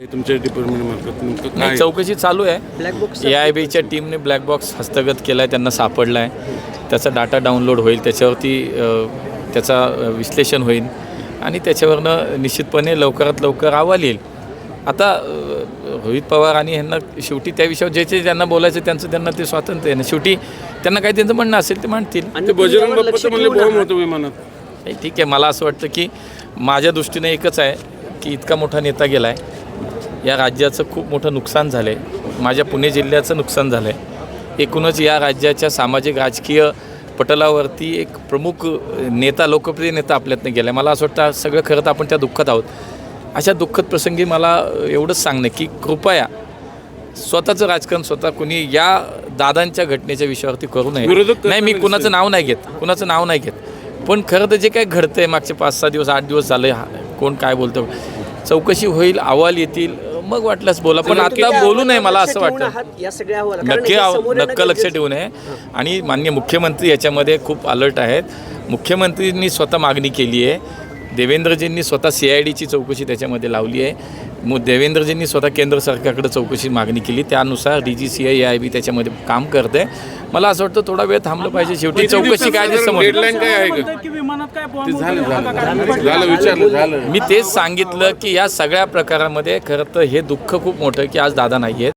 हे तुमच्या डिपार्टमेंटमार्फत नेमकं काय? नाही चौकशी चालू आहे. ब्लॅक बॉक्स ए आय बीच्या टीमने ब्लॅक बॉक्स हस्तगत केला आहे त्यांना सापडला आहे त्याचा डाटा डाउनलोड होईल त्याच्यावरती अ, त्याचा अ, विश्लेषण होईल आणि त्याच्यावरनं निश्चितपणे लवकरात लवकर अहवाल येईल. आता अ, रोहित पवार आणि ह्यांना शेवटी त्या विषयावर जे जे ज्यांना बोलायचं त्यांचं त्यांना ते स्वातंत्र्य आहे. ना शेवटी त्यांना काही त्यांचं म्हणणं असेल ते म्हणतील. ते बजरंग बाप्पाचं म्हणले बॉम्ब होतो विमानात. नाही, ठीक आहे. मला असं वाटतं की माझ्या दृष्टीने एकच आहे की इतका मोठा नेता गेला आहे या राज्याचं खूप मोठं नुकसान झालं आहे माझ्या पुणे जिल्ह्याचं नुकसान झालं आहे एकूणच या राज्याच्या सामाजिक राजकीय पटलावरती एक प्रमुख नेता लोकप्रिय नेता आपल्यातनं गेला आहे मला असं वाटतं सगळं खरं तर आपण त्या दुःखात आहोत. अशा दुःखद प्रसंगी मला एवढंच सांगणं की कृपया स्वतःचं राजकारण स्वतः कोणी या दादांच्या घटनेच्या विषयावरती करू नये. विरोधक नाही मी कुणाचं नाव नाही घेत. कुणाचं नाव नाही घेत. पण खरं तर जे काय घडतंय मागचे पाच सहा दिवस आठ दिवस झाले हा- कोण काय बोलतं चौकशी होईल अहवाल येतील मग वाटल्यास बोला पण आता बोलू नये मला असं वाटतं. नक्की नक्की लक्ष ठेवू नये आणि माननीय मुख्यमंत्री याच्यामध्ये खूप अलर्ट आहेत. मुख्यमंत्रींनी स्वतः मागणी केली आहे देवेंद्रजींनी स्वतः सी आय डीची चौकशी त्याच्यामध्ये लावली आहे. मग देवेंद्रजींनी स्वतः केंद्र सरकारकडे चौकशी मागणी केली. त्यानुसार D G C I I B त्याच्यामध्ये काम करते मला असं वाटतं थोडा वेळ थांबलं पाहिजे. शेवटी चौकशी काय ते समोर डेडलाईन काय आहे का? की विमानात काय ते बॉम्ब झालं झालं. झालं विचारलं झालं. मी तेच सांगितलं की या सगळ्या प्रकारामध्ये खरं तर हे दुःख खूप मोठं आहे की आज दादा नाही आहेत